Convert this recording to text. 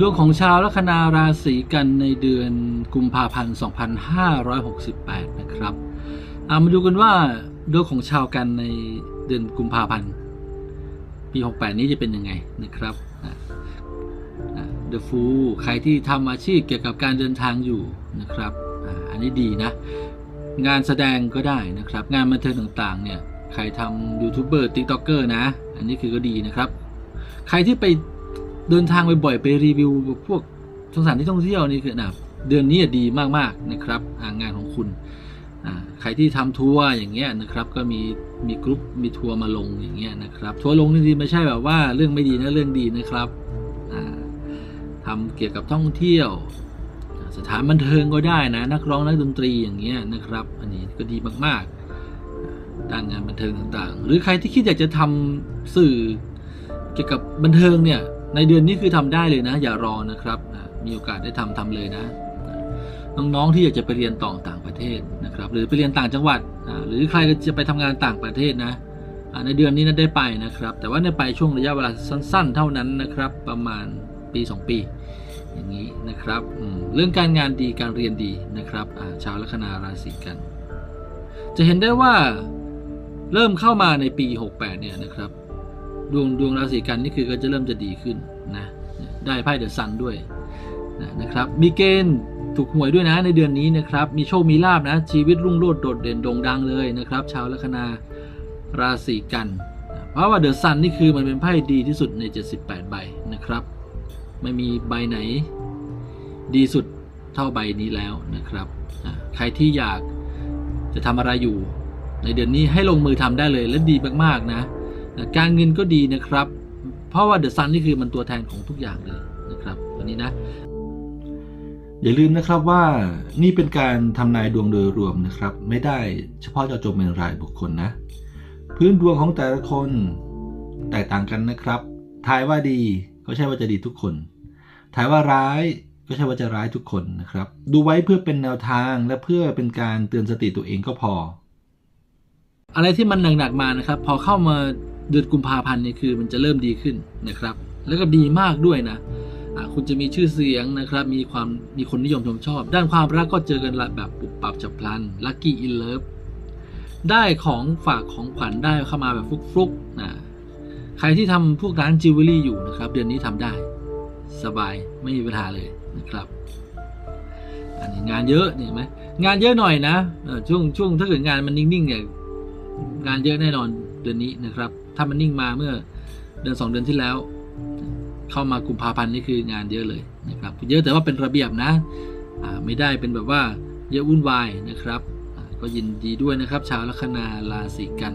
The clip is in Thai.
ดวงของชาวลัคนาราศีกันในเดือนกุมภาพันธ์ 2568 นะครับเอามาดูกันว่าดวงของชาวกันในเดือนกุมภาพันธ์ปี 68 นี้จะเป็นยังไงนะครับเดอะฟูใครที่ทำอาชีพเกี่ยวกับการเดินทางอยู่นะครับออันนี้ดีนะ งานแสดงก็ได้นะครับ งานบันเทิงต่างๆเนี่ย ใครทำยูทูบเบอร์ติ๊กต็อกเกอร์นะ อันนี้คือก็ดีนะครับ ใครที่ไป เดินทางบ่อยๆไปรีวิวพวกสถานที่ท่องเที่ยวนี่คือนะเดือนนี้ดีมากๆนะครับงานของคุณใครที่ทำทัวร์อย่างเงี้ยนะครับก็มีมีกรุ๊ปมีทัวร์มาลงอย่างเงี้ยนะครับทัวร์ลงนี่ไม่ใช่แบบว่าเรื่องไม่ดีนะเรื่องดีนะครับอ่าทำเกี่ยวกับท่องเที่ยว สถานบันเทิงก็ได้นะนักร้องนักดนตรีอย่างเงี้ยนะครับ อันนี้ก็ดีมากๆ ด้านงานบันเทิงต่างๆ หรือใครที่คิดอยากจะทำสื่อเกี่ยวกับบันเทิงเนี่ย ในเดือนนี้คือทำได้เลยนะ อย่ารอนะครับมีโอกาสได้ทำทำเลยนะ น้องๆที่อยากจะไปเรียนต่อต่างประเทศนะครับ หรือไปเรียนต่างจังหวัดหรือใครจะไปทำงานต่างประเทศนะในเดือนนี้นั้นได้ไปนะครับ แต่ว่าในไปช่วงระยะเวลาสั้น ๆ เท่านั้นนะครับ ประมาณปี 2 ปี อย่างนี้นะครับเรื่องการงานดีการเรียนดีนะครับชาวลัคนาราศีกัน จะเห็นได้ว่าเริ่มเข้ามาในปี 68 เนี่ยนะครับ ดวงดวงราศีกันนี่คือก็จะเริ่มจะดีขึ้นนะได้ไพ่เดอะซันด้วยนะนะครับ มีเกณฑ์ถูกหวยด้วยนะในเดือนนี้นะครับ มีโชคมีลาบนะ ชีวิตรุ่งโรจน์โดดเด่นโด่งดังเลยนะครับ ชาวลัคนาราศีกัน เพราะว่าเดอะซันนี่คือมันเป็นไพ่ดีที่สุดใน 78 ใบนะครับ ไม่มีใบไหน ดีสุดเท่าใบนี้แล้วนะครับใครที่อยากจะทำอะไรอยู่ ในเดือนนี้ให้ลงมือทำได้เลยและดีมากๆนะ การเงินก็ดีนะครับ เพราะว่าเดอะซันนี่คือมันตัวแทนของทุกอย่างเลยนะครับวันนี้นะ อย่าลืมนะครับว่านี่เป็นการทำนายดวงโดยรวมนะครับ ไม่ได้เฉพาะเจาะจงเป็นรายบุคคลนะ พื้นดวงของแต่ละคนแตกต่างกันนะครับทายว่าดีก็ใช่ว่าจะดีทุกคนทายว่าร้ายก็ใช่ว่าจะร้ายทุกคนนะครับ ดูไว้เพื่อเป็นแนวทางและเพื่อเป็นการเตือนสติตัวเองก็พอ อะไรที่มันหนักๆมานะครับ พอเข้ามา เดือนกุมภาพันธ์เนี่ยคือมันจะเริ่มดีขึ้นนะครับ แล้วก็ดีมากด้วยนะคุณจะมีชื่อเสียงนะครับ มีความมีคนนิยมชมชอบ ด้านความรักก็เจอกันแบบปุบปับฉับพลันลัคกี้อินเลิฟได้ของฝากของขวัญได้เข้ามาแบบฟลุกๆนะใครที่ทำพวกร้านจิวเวลรี่อยู่นะครับ เดือนนี้ทำได้ สบายไม่มีปัญหาเลยนะครับ อันนี้งานเยอะเห็นไหมงานเยอะหน่อยนะช่วงช่วงถ้าเกิดงานมันนิ่งๆเนี่ย งานเยอะแน่นอนเดือนนี้นะครับ ถ้ามันนิ่งมาเมื่อเดือนสองเดือนที่แล้ว เข้ามากุมภาพันธ์นี่คืองานเยอะเลยนะครับ เยอะแต่ว่าเป็นระเบียบนะไม่ได้เป็นแบบว่าเยอะวุ่นวายนะครับ ก็ยินดีด้วยนะครับ ชาวลัคนาราศีกัน